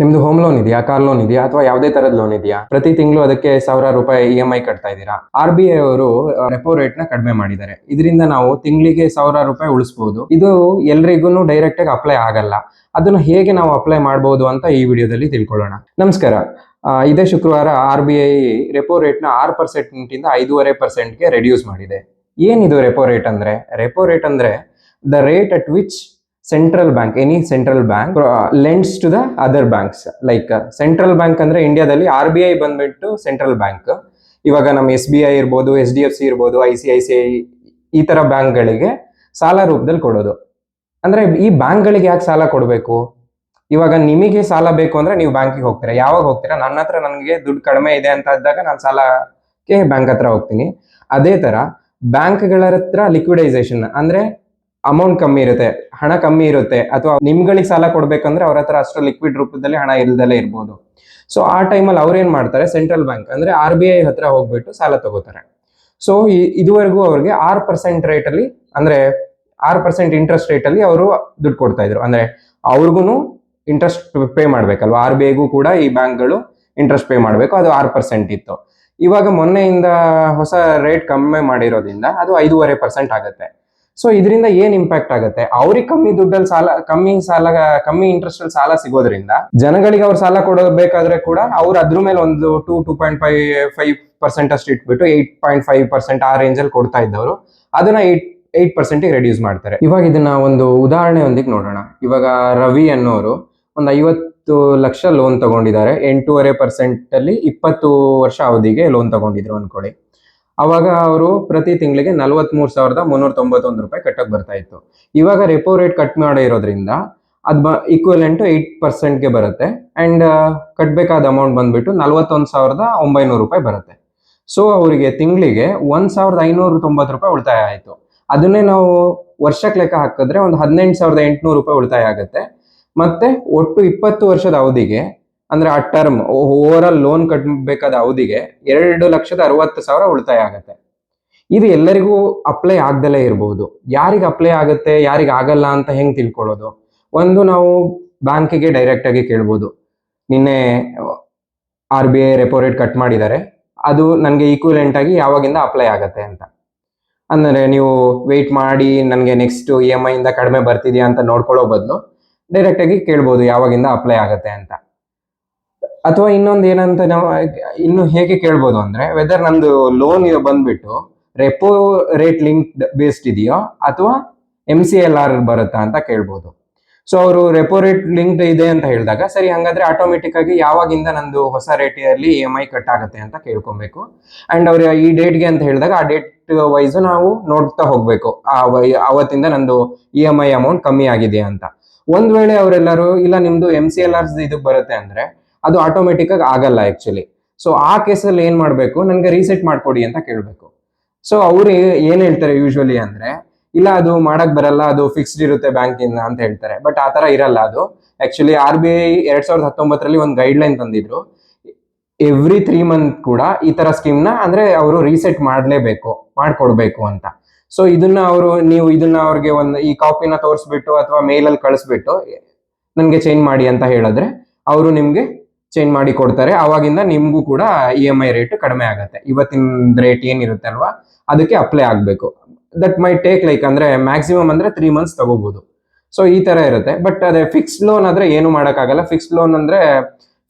ನಿಮ್ದು home loan ಇದೆಯಾ car loan ಇದೆಯಾ, ಅಥವಾ ಯಾವುದೇ ತರದ ಲೋನ್ ಇದೆಯಾ? ಪ್ರತಿ ತಿಂಗಳು ಅದಕ್ಕೆ ಸಾವಿರ ರೂಪಾಯಿ ಇ ಎಂ ಐ ಕಟ್ತಾ ಇದ್ದೀರಾ? ಆರ್ ಬಿ ಐ ಅವರು ರೆಪೋ ರೇಟ್ನ ಕಡಿಮೆ ಮಾಡಿದ್ದಾರೆ. ಇದರಿಂದ ನಾವು ತಿಂಗಳಿಗೆ ಸಾವಿರ ರೂಪಾಯಿ ಉಳಿಸಬಹುದು ಇದು ಎಲ್ರಿಗೂ ಡೈರೆಕ್ಟ್ ಆಗಿ ಅಪ್ಲೈ ಆಗಲ್ಲ. ಅದನ್ನು ಹೇಗೆ ನಾವು ಅಪ್ಲೈ ಮಾಡಬಹುದು ಅಂತ ಈ ವಿಡಿಯೋದಲ್ಲಿ ತಿಳ್ಕೊಳ್ಳೋಣ. ನಮಸ್ಕಾರ. ಇದೇ ಶುಕ್ರವಾರ ಆರ್ ಬಿ ಐ ರೆಪೋ ರೇಟ್ನ ಆರು ಪರ್ಸೆಂಟ್ ಇಂದ ಐದೂವರೆ ಪರ್ಸೆಂಟ್ಗೆ ರೆಡ್ಯೂಸ್ ಮಾಡಿದೆ. ಏನಿದು ರೆಪೋ ರೇಟ್ ಅಂದ್ರೆ? ರೆಪೋ ರೇಟ್ ಅಂದ್ರೆ the rate at which central bank any central bank lends to the other banks like central bank ಅಂದ್ರೆ ಇಂಡಿಯಾದಲ್ಲಿ ಆರ್ ಬಿ ಐ ಬಂದ್ಬಿಟ್ಟು ಸೆಂಟ್ರಲ್ ಬ್ಯಾಂಕ್ ಇವಾಗ ನಮ್ಮ ಎಸ್ ಬಿ ಐ ಇರ್ಬೋದು ಎಚ್ ಡಿ ಎಫ್ ಸಿ ಇರ್ಬೋದು I C I C I ಈ ತರ ಬ್ಯಾಂಕ್ಗಳಿಗೆ ಸಾಲ ರೂಪದಲ್ಲಿ ಕೊಡೋದು. ಅಂದ್ರೆ ಈ ಬ್ಯಾಂಕ್ಗಳಿಗೆ ಯಾಕೆ ಸಾಲ ಕೊಡಬೇಕು? ಇವಾಗ ನಿಮಗೆ ಸಾಲ ಬೇಕು ಅಂದ್ರೆ ನೀವು ಬ್ಯಾಂಕಿಗೆ ಹೋಗ್ತೀರಾ? ಯಾವಾಗ ಹೋಗ್ತೀರಾ? ನನ್ನ ಹತ್ರ ನನಗೆ ದುಡ್ಡು ಕಡಿಮೆ ಇದೆ ಅಂತ ಇದ್ದಾಗ ನಾನು ಸಾಲಕ್ಕೆ ಬ್ಯಾಂಕ್ ಹತ್ರ ಹೋಗ್ತೀನಿ. ಅದೇ ತರ ಬ್ಯಾಂಕ್ಗಳ ಹತ್ರ ಲಿಕ್ವಿಡೈಸೇಷನ್ ಅಂದ್ರೆ ಅಮೌಂಟ್ ಕಮ್ಮಿ ಇರುತ್ತೆ, ಹಣ ಕಮ್ಮಿ ಇರುತ್ತೆ ಅಥವಾ ನಿಮ್ಗಳಿಗೆ ಸಾಲ ಕೊಡ್ಬೇಕಂದ್ರೆ ಅವ್ರ ಹತ್ರ ಅಷ್ಟು ಲಿಕ್ವಿಡ್ ರೂಪದಲ್ಲಿ ಹಣ ಇಲ್ದಲೇ ಇರ್ಬೋದು. ಸೊ ಆ ಟೈಮಲ್ಲಿ ಅವ್ರೇನ್ ಮಾಡ್ತಾರೆ ಸೆಂಟ್ರಲ್ ಬ್ಯಾಂಕ್ ಅಂದ್ರೆ ಆರ್ ಬಿ ಐ ಹತ್ರ ಹೋಗ್ಬಿಟ್ಟು ಸಾಲ ತಗೋತಾರೆ. ಸೊ ಇದುವರೆಗೂ ಅವ್ರಿಗೆ ಆರ್ ಪರ್ಸೆಂಟ್ ರೇಟ್ ಅಲ್ಲಿ ಅಂದ್ರೆ ಆರ್ ಪರ್ಸೆಂಟ್ ಇಂಟ್ರೆಸ್ಟ್ ರೇಟ್ ಅಲ್ಲಿ ಅವರು ದುಡ್ಡು ಕೊಡ್ತಾ ಇದ್ರು. ಅಂದ್ರೆ ಅವ್ರಿಗೂ ಇಂಟ್ರೆಸ್ಟ್ ಪೇ ಮಾಡ್ಬೇಕಲ್ವಾ? ಆರ್ ಬಿ ಐಗೂ ಕೂಡ ಈ ಬ್ಯಾಂಕ್ಗಳು ಇಂಟ್ರೆಸ್ಟ್ ಪೇ ಮಾಡಬೇಕು, ಅದು ಆರ್ ಪರ್ಸೆಂಟ್ ಇತ್ತು. ಇವಾಗ ಮೊನ್ನೆಯಿಂದ ಹೊಸ ರೇಟ್ ಕಮ್ಮಿ ಮಾಡಿರೋದ್ರಿಂದ ಅದು ಐದೂವರೆ ಪರ್ಸೆಂಟ್ ಆಗುತ್ತೆ. ಸೊ ಇದರಿಂದ ಏನ್ ಇಂಪ್ಯಾಕ್ಟ್ ಆಗುತ್ತೆ? ಅವ್ರಿಗೆ ಕಮ್ಮಿ ದುಡ್ಡಲ್ಲಿ ಸಾಲ, ಕಮ್ಮಿ ಸಾಲ, ಕಮ್ಮಿ ಇಂಟ್ರೆಸ್ಟ್ ಅಲ್ಲಿ ಸಾಲ ಸಿಗೋದ್ರಿಂದ ಜನಗಳಿಗೆ ಅವ್ರು ಸಾಲ ಕೊಡಬೇಕಾದ್ರೆ ಕೂಡ ಅವ್ರು ಅದ್ರ ಮೇಲೆ ಒಂದು two two point five five percent ಅಷ್ಟು ಇಟ್ಬಿಟ್ಟು ಏಟ್ ಪಾಯಿಂಟ್ ಫೈವ್ ಪರ್ಸೆಂಟ್ ಆ ರೇಂಜ್ ಅಲ್ಲಿ ಕೊಡ್ತಾ ಇದ್ದವರು. ಅದನ್ನ ಏಟ್ ಏಟ್ ಪರ್ಸೆಂಟಿಗೆ ರೆಡ್ಯೂಸ್ ಮಾಡ್ತಾರೆ. ಇವಾಗ ಇದನ್ನ ಒಂದು ಉದಾಹರಣೆಯೊಂದಿಗೆ ನೋಡೋಣ. ಇವಾಗ ರವಿ ಅನ್ನೋರು ಒಂದು ಐವತ್ತು ಲಕ್ಷ ಲೋನ್ ತಗೊಂಡಿದ್ದಾರೆ. ಎಂಟೂವರೆ ಪರ್ಸೆಂಟ್ ಅಲ್ಲಿ ಇಪ್ಪತ್ತು ವರ್ಷ ಅವಧಿಗೆ ಲೋನ್ ತಗೊಂಡಿದ್ರು ಅನ್ಕೊಳ್ಳಿ. ಅವಾಗ ಅವರು ಪ್ರತಿ ತಿಂಗಳಿಗೆ ನಲವತ್ಮೂರು ಸಾವಿರದ ಮುನ್ನೂರ ತೊಂಬತ್ತೊಂದು ರೂಪಾಯಿ ಕಟ್ಟಕ್ಕೆ ಬರ್ತಾ ಇತ್ತು. ಇವಾಗ ರೆಪೋ ರೇಟ್ ಕಟ್ ಮಾಡಿರೋದ್ರಿಂದ ಅದು ಬ ಈಕ್ವಲೆಂಟು ಏಯ್ಟ್ ಪರ್ಸೆಂಟ್ಗೆ ಬರುತ್ತೆ. ಆ್ಯಂಡ್ ಕಟ್ಟಬೇಕಾದ ಅಮೌಂಟ್ ಬಂದ್ಬಿಟ್ಟು ನಲವತ್ತೊಂದು ಸಾವಿರದ ಒಂಬೈನೂರು ರೂಪಾಯಿ ಬರುತ್ತೆ. ಸೊ ಅವರಿಗೆ ತಿಂಗಳಿಗೆ ಒಂದು ಸಾವಿರದ ಐನೂರ ತೊಂಬತ್ತು ರೂಪಾಯಿ ಉಳಿತಾಯ ಆಯಿತು. ಅದನ್ನೇ ನಾವು ವರ್ಷಕ್ಕೆ ಲೆಕ್ಕ ಹಾಕಿದ್ರೆ ಒಂದು ಹದಿನೆಂಟು ಸಾವಿರದ ಎಂಟುನೂರು ರೂಪಾಯಿ ಉಳಿತಾಯ ಆಗುತ್ತೆ. ಮತ್ತೆ ಒಟ್ಟು ಇಪ್ಪತ್ತು ವರ್ಷದ ಅವಧಿಗೆ ಅಂದ್ರೆ ಆ ಟರ್ಮ್ ಓವರ್ ಆಲ್ ಲೋನ್ ಕಟ್ಟಬೇಕಾದ ಅವಧಿಗೆ ಎರಡು ಲಕ್ಷದ ಅರವತ್ತು ಸಾವಿರ ಉಳಿತಾಯ ಆಗುತ್ತೆ. ಇದು ಎಲ್ಲರಿಗೂ ಅಪ್ಲೈ ಆಗ್ದಲೇ ಇರಬಹುದು ಯಾರಿಗೆ ಅಪ್ಲೈ ಆಗುತ್ತೆ, ಯಾರಿಗೆ ಆಗಲ್ಲ ಅಂತ ಹೆಂಗ್ ತಿಳ್ಕೊಳ್ಳೋದು? ಒಂದು ನಾವು ಬ್ಯಾಂಕಿಗೆ ಡೈರೆಕ್ಟ್ ಆಗಿ ಕೇಳ್ಬೋದು. ನಿನ್ನೆ R B I repo rate cut ಮಾಡಿದ್ದಾರೆ. ಅದು ನನಗೆ ಈಕ್ವಲೆಂಟ್ ಆಗಿ ಯಾವಾಗಿಂದ ಅಪ್ಲೈ ಆಗತ್ತೆ ಅಂತ. ಅಂದರೆ ನೀವು ವೆಯ್ಟ್ ಮಾಡಿ ನನಗೆ ನೆಕ್ಸ್ಟ್ ಇ ಎಂ ಐಯಿಂದ ಕಡಿಮೆ ಬರ್ತಿದೆಯಾ ಅಂತ ನೋಡ್ಕೊಳ್ಳೋ ಬದಲು ಡೈರೆಕ್ಟ್ ಆಗಿ ಕೇಳ್ಬೋದು ಯಾವಾಗಿಂದ ಅಪ್ಲೈ ಆಗತ್ತೆ ಅಂತ. ಅಥವಾ ಇನ್ನೊಂದು ಏನಂತ ನಾವು, ಇನ್ನು ಹೇಗೆ ಕೇಳ್ಬೋದು ಅಂದ್ರೆ ವೆದರ್ ನಂದು ಲೋನ್ ಬಂದ್ಬಿಟ್ಟು ರೆಪೋ ರೇಟ್ ಲಿಂಕ್ಡ್ ಬೇಸ್ಡ್ ಇದೆಯೋ ಅಥವಾ ಎಂ ಸಿ ಎಲ್ ಆರ್ ಬರುತ್ತಾ ಅಂತ ಕೇಳ್ಬೋದು. ಸೊ ಅವರು ರೆಪೋ ರೇಟ್ ಲಿಂಕ್ಡ್ ಇದೆ ಅಂತ ಹೇಳಿದಾಗ, ಸರಿ, ಹಂಗಾದ್ರೆ ಆಟೋಮೆಟಿಕ್ ಆಗಿ ಯಾವಾಗಿಂದ ನಂದು ಹೊಸ ರೇಟಿಯಲ್ಲಿ ಇ ಎಂ ಐ ಕಟ್ ಆಗುತ್ತೆ ಅಂತ ಕೇಳ್ಕೊಬೇಕು. ಅಂಡ್ ಅವ್ರ ಈ ಡೇಟ್ಗೆ ಅಂತ ಹೇಳಿದಾಗ, ಆ ಡೇಟ್ ವೈಸ್ ನಾವು ನೋಡ್ತಾ ಹೋಗ್ಬೇಕು. ಆ ಅವತ್ತಿಂದ ನಂದು ಇ ಎಂ ಐ ಅಮೌಂಟ್ ಕಮ್ಮಿ ಆಗಿದೆ ಅಂತ. ಒಂದ್ ವೇಳೆ ಅವರೆಲ್ಲರೂ, ಇಲ್ಲ ನಿಮ್ದು ಎಂ ಸಿ ಎಲ್ ಆರ್ಸ್ ಇದು ಬರುತ್ತೆ ಅಂದ್ರೆ ಅದು ಆಟೋಮೆಟಿಕ್ ಆಗಿ ಆಗಲ್ಲ ಆಕ್ಚುಲಿ ಸೊ ಆ ಕೇಸಲ್ಲಿ ಏನ್ ಮಾಡ್ಬೇಕು? ನನಗೆ ರೀಸೆಟ್ ಮಾಡ್ಕೊಡಿ ಅಂತ ಕೇಳಬೇಕು. ಸೊ ಅವ್ರು ಏನ್ ಹೇಳ್ತಾರೆ ಯೂಶುವಲಿ ಅಂದ್ರೆ, ಇಲ್ಲ ಅದು ಮಾಡಕ್ ಬರಲ್ಲ, ಅದು ಫಿಕ್ಸ್ಡ್ ಇರುತ್ತೆ ಬ್ಯಾಂಕಿಂದ ಅಂತ ಹೇಳ್ತಾರೆ. ಬಟ್ ಆ ತರ ಇರಲ್ಲ ಅದು. ಆಕ್ಚುಲಿ ಆರ್ ಬಿ ಐ ಎರಡ್ ಸಾವಿರದ ಹತ್ತೊಂಬತ್ತರಲ್ಲಿ ಒಂದು ಗೈಡ್ ಲೈನ್ ತಂದಿದ್ರು. ಎವ್ರಿ ತ್ರೀ ಮಂತ್ ಕೂಡ ಈ ತರ ಸ್ಕೀಮ್ನ ಅಂದ್ರೆ ಅವರು ರೀಸೆಟ್ ಮಾಡಲೇಬೇಕು, ಮಾಡ್ಕೊಡ್ಬೇಕು ಅಂತ. ಸೊ ಇದನ್ನ ಅವರು, ನೀವು ಇದನ್ನ ಅವ್ರಿಗೆ ಒಂದು ಈ ಕಾಪಿನ ತೋರಿಸ್ಬಿಟ್ಟು ಅಥವಾ ಮೇಲಲ್ಲಿ ಕಳಿಸ್ಬಿಟ್ಟು, ನನಗೆ ಚೇಂಜ್ ಮಾಡಿ ಅಂತ ಹೇಳಿದ್ರೆ, ಅವರು ನಿಮ್ಗೆ ಚೇಂಜ್ ಮಾಡಿ ಕೊಡ್ತಾರೆ. ಅವಾಗಿಂದ ನಿಮಗೂ ಕೂಡ ಇ ಎಂ ಐ ರೇಟ್ ಕಡಿಮೆ ಆಗುತ್ತೆ. ಇವತ್ತಿನ ರೇಟ್ ಏನಿರುತ್ತೆ ಅಲ್ವಾ ಅದಕ್ಕೆ ಅಪ್ಲೈ ಆಗಬೇಕು. ದಟ್ ಮೈ ಟೇಕ್ ಲೈಕ್ ಅಂದ್ರೆ ಮ್ಯಾಕ್ಸಿಮಮ್ ಅಂದ್ರೆ ತ್ರೀ ಮಂತ್ಸ್ ತಗೋಬಹುದು ಸೊ ಈ ತರ ಇರುತ್ತೆ. ಬಟ್ ಅದೇ ಫಿಕ್ಸ್ಡ್ ಲೋನ್ ಆದ್ರೆ ಏನು ಮಾಡೋಕ್ಕಾಗಲ್ಲ. ಫಿಕ್ಸ್ಡ್ ಲೋನ್ ಅಂದ್ರೆ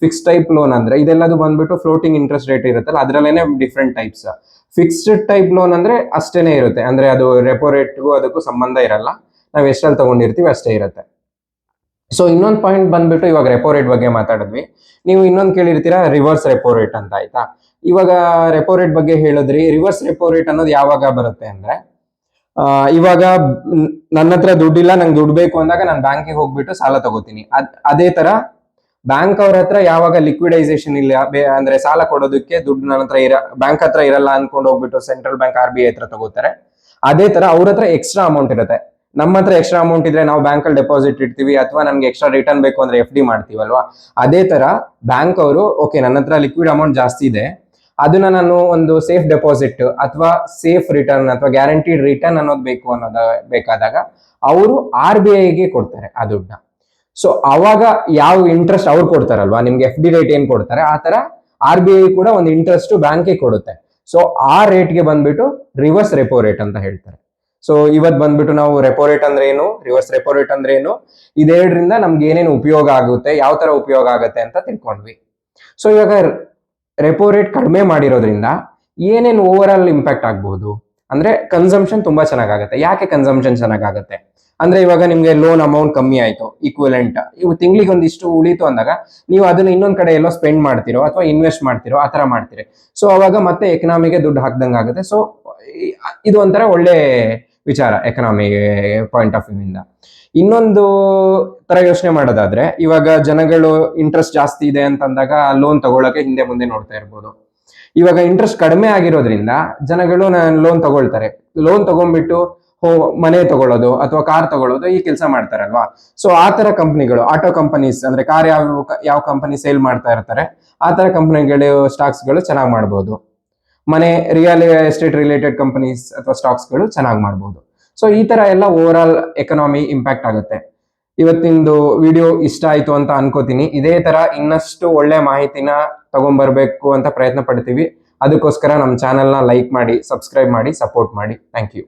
ಫಿಕ್ಸ್ ಟೈಪ್ ಲೋನ್ ಅಂದ್ರೆ ಇದೆಲ್ಲದು ಬಂದ್ಬಿಟ್ಟು ಫ್ಲೋಟಿಂಗ್ ಇಂಟ್ರೆಸ್ಟ್ ರೇಟ್ ಇರುತ್ತಲ್ಲ, ಅದರಲ್ಲೇನೆ different types fixed type loan ಅಂದ್ರೆ ಅಷ್ಟೇನೆ ಇರುತ್ತೆ. ಅಂದ್ರೆ ಅದು ರೆಪೋ ರೇಟ್ಗೂ ಅದಕ್ಕೂ ಸಂಬಂಧ ಇರಲ್ಲ. ನಾವು ಎಷ್ಟಲ್ಲಿ ತಗೊಂಡಿರ್ತೀವಿ ಅಷ್ಟೇ ಇರುತ್ತೆ. ಸೊ ಇನ್ನೊಂದು ಪಾಯಿಂಟ್ ಬಂದ್ಬಿಟ್ಟು ಇವಾಗ ರೆಪೋ ರೇಟ್ ಬಗ್ಗೆ ಮಾತಾಡಿದ್ವಿ. ನೀವು ಇನ್ನೊಂದು ಕೇಳಿರ್ತೀರಾ ರಿವರ್ಸ್ ರೆಪೋ ರೇಟ್ ಅಂತ ಆಯ್ತಾ? ಇವಾಗ ರೆಪೋ ರೇಟ್ ಬಗ್ಗೆ ಹೇಳಿದ್ರಿ ರಿವರ್ಸ್ ರೆಪೋ ರೇಟ್ ಅನ್ನೋದು ಯಾವಾಗ ಬರುತ್ತೆ ಅಂದ್ರೆ ಇವಾಗ ನನ್ನ ಹತ್ರ ದುಡ್ಡಿಲ್ಲ, ನಂಗೆ ದುಡ್ಡು ಬೇಕು ಅಂದಾಗ ನಾನು ಬ್ಯಾಂಕಿಗೆ ಹೋಗ್ಬಿಟ್ಟು ಸಾಲ ತಗೋತೀನಿ. ಅದ್ ತರ ಬ್ಯಾಂಕ್ ಅವ್ರ ಹತ್ರ ಯಾವಾಗ ಲಿಕ್ವಿಡೈಸೇಷನ್ ಇಲ್ಲ ಅಂದ್ರೆ ಸಾಲ ಕೊಡೋದಕ್ಕೆ ದುಡ್ಡು ನನ್ನ ಹತ್ರ ಇರ ಬ್ಯಾಂಕ್ ಹತ್ರ ಇರಲ್ಲ ಅನ್ಕೊಂಡು ಹೋಗ್ಬಿಟ್ಟು central bank R B I ಹತ್ರ ತಗೋತಾರೆ. ಅದೇ ತರ ಅವ್ರ ಹತ್ರ ಎಕ್ಸ್ಟ್ರಾ ಅಮೌಂಟ್ ಇರುತ್ತೆ. ನಮ್ಮ ಹತ್ರ ಎಕ್ಸ್ಟ್ರಾ ಅಮೌಂಟ್ ಇದ್ರೆ ನಾವು ಬ್ಯಾಂಕ್ ಅಲ್ಲಿ ಡೆಪಾಸಿಟ್ ಇಡ್ತೀವಿ ಅಥವಾ ನಮ್ಗೆ ಎಕ್ಸ್ಟ್ರಾ ರಿಟರ್ನ್ ಬೇಕು ಅಂದ್ರೆ ಎಫ್ ಡಿ ಮಾಡ್ತೀವಲ್ವಾ? ಅದೇ ತರ ಬ್ಯಾಂಕ್ ಅವರು ಓಕೆ ನನ್ನ ಹತ್ರ ಲಿಕ್ವಿಡ್ ಅಮೌಂಟ್ ಜಾಸ್ತಿ ಇದೆ. ಅದನ್ನ ನಾನು ಒಂದು ಸೇಫ್ ಡೆಪಾಸಿಟ್ ಅಥವಾ ಸೇಫ್ ರಿಟರ್ನ್ ಅಥವಾ ಗ್ಯಾರಂಟಿಡ್ ರಿಟರ್ನ್ ಅನ್ನೋದು ಬೇಕು ಅನ್ನೋದ ಬೇಕಾದಾಗ ಅವರು ಆರ್ ಬಿ ಐಗೆ ಕೊಡ್ತಾರೆ ಆ ದುಡ್ಡನ್ನ. ಸೊ ಅವಾಗ ಯಾವ ಇಂಟ್ರೆಸ್ಟ್ ಅವ್ರು ಕೊಡ್ತಾರಲ್ವಾ? ನಿಮ್ಗೆ ಎಫ್ ಡಿ ರೇಟ್ ಏನ್ ಕೊಡ್ತಾರೆ? ಆ ತರ ಆರ್ ಬಿ ಐ ಕೂಡ ಒಂದು ಇಂಟ್ರೆಸ್ಟ್ ಬ್ಯಾಂಕಿಗೆ ಕೊಡುತ್ತೆ. ಸೊ ಆ ರೇಟ್ಗೆ ಬಂದ್ಬಿಟ್ಟು ರಿವರ್ಸ್ ರೆಪೋ ರೇಟ್ ಅಂತ ಹೇಳ್ತಾರೆ. ಸೊ ಇವತ್ ಬಂದ್ಬಿಟ್ಟು ನಾವು ರೆಪೋ ರೇಟ್ ಅಂದ್ರೆ ಏನು? ರಿವರ್ಸ್ ರೆಪೋ ರೇಟ್ ಅಂದ್ರೆ ಏನು? ಇದೆರಡರಿಂದ ನಮ್ಗೆ ಏನೇನು ಉಪಯೋಗ ಆಗುತ್ತೆ? ಯಾವ ತರ ಉಪಯೋಗ ಆಗುತ್ತೆ ಅಂತ ತಿಳ್ಕೊಂಡ್ವಿ. ಸೊ ಇವಾಗ ರೆಪೋ ರೇಟ್ ಕಡಿಮೆ ಮಾಡಿರೋದ್ರಿಂದ ಏನೇನು ಓವರ್ ಆಲ್ ಇಂಪ್ಯಾಕ್ಟ್ ಆಗ್ಬಹುದು ಅಂದ್ರೆ ಕನ್ಸಂಪ್ಷನ್ ತುಂಬಾ ಚೆನ್ನಾಗಾಗುತ್ತೆ. ಯಾಕೆ ಕನ್ಸಂಪ್ಷನ್ ಚೆನ್ನಾಗಾಗುತ್ತೆ? ಅಂದ್ರೆ ಇವಾಗ ನಿಮ್ಗೆ ಲೋನ್ ಅಮೌಂಟ್ ಕಮ್ಮಿ ಆಯ್ತು ಈಕ್ವಲೆಂಟ್ ಇವು ತಿಂಗ್ಳಿಗೆ ಒಂದಿಷ್ಟು ಉಳಿತು ಅಂದಾಗ ನೀವು ಅದನ್ನ ಇನ್ನೊಂದ್ ಕಡೆ ಎಲ್ಲೋ ಸ್ಪೆಂಡ್ ಮಾಡ್ತಿರೋ ಅಥವಾ ಇನ್ವೆಸ್ಟ್ ಮಾಡ್ತಿರೋ ಆ ತರ ಮಾಡ್ತೀರಿ. ಸೊ ಅವಾಗ ಮತ್ತೆ ಎಕನಾಮಿಗೆ ದುಡ್ಡು ಹಾಕ್ದಂಗೆ ಆಗುತ್ತೆ ಸೊ ಇದು ಒಂಥರ ಒಳ್ಳೆ ವಿಚಾರ ಎಕನಾಮಿ ಪಾಯಿಂಟ್ ಆಫ್ ವ್ಯೂ ಇಂದ. ಇನ್ನೊಂದು ತರ ಯೋಚನೆ ಮಾಡೋದಾದ್ರೆ, ಇವಾಗ ಜನಗಳು ಇಂಟ್ರೆಸ್ಟ್ ಜಾಸ್ತಿ ಇದೆ ಅಂತಂದಾಗ ಲೋನ್ ತಗೊಳಕ್ಕೆ ಹಿಂದೆ ಮುಂದೆ ನೋಡ್ತಾ ಇರ್ಬೋದು. ಇವಾಗ ಇಂಟ್ರೆಸ್ಟ್ ಕಡಿಮೆ ಆಗಿರೋದ್ರಿಂದ ಜನಗಳು ಲೋನ್ ತಗೊಳ್ತಾರೆ. ಲೋನ್ ತಗೊಂಡ್ಬಿಟ್ಟು ಹೋ, ಮನೆ ತಗೊಳ್ಳೋದು ಅಥವಾ ಕಾರ್ ತಗೊಳ್ಳೋದು ಈ ಕೆಲಸ ಮಾಡ್ತಾರಲ್ವಾ? ಸೊ ಆ ತರ ಕಂಪ್ನಿಗಳು ಆಟೋ ಕಂಪನೀಸ್ ಅಂದ್ರೆ ಕಾರ್ ಯಾವ ಯಾವ ಕಂಪನಿ ಸೇಲ್ ಮಾಡ್ತಾ ಇರ್ತಾರೆ, ಆ ತರ ಕಂಪನಿಗಳು ಸ್ಟಾಕ್ಸ್ಗಳು ಚೆನ್ನಾಗಿ ಮಾಡ್ಬೋದು. ಮನೆ ರಿಯಲ್ ಎಸ್ಟೇಟ್ ರಿಲೇಟೆಡ್ ಕಂಪನೀಸ್ ಅಥವಾ ಸ್ಟಾಕ್ಸ್ಗಳು ಚೆನ್ನಾಗಿ ಮಾಡ್ಬೋದು. ಸೊ ಈ ತರ ಎಲ್ಲ ಓವರ್ ಆಲ್ ಎಕನಾಮಿ ಇಂಪ್ಯಾಕ್ಟ್ ಆಗುತ್ತೆ. ಇವತ್ತಿಂದು ವಿಡಿಯೋ ಇಷ್ಟ ಆಯ್ತು ಅಂತ ಅನ್ಕೋತೀನಿ. ಇದೇ ತರ ಇನ್ನಷ್ಟು ಒಳ್ಳೆ ಮಾಹಿತಿನ ತಗೊಂಡ್ಬರ್ಬೇಕು ಅಂತ ಪ್ರಯತ್ನ ಪಡ್ತೀವಿ. ಅದಕ್ಕೋಸ್ಕರ ನಮ್ಮ ಚಾನೆಲ್ನ ಲೈಕ್ ಮಾಡಿ ಸಬ್ಸ್ಕ್ರೈಬ್ ಮಾಡಿ ಸಪೋರ್ಟ್ ಮಾಡಿ. Thank you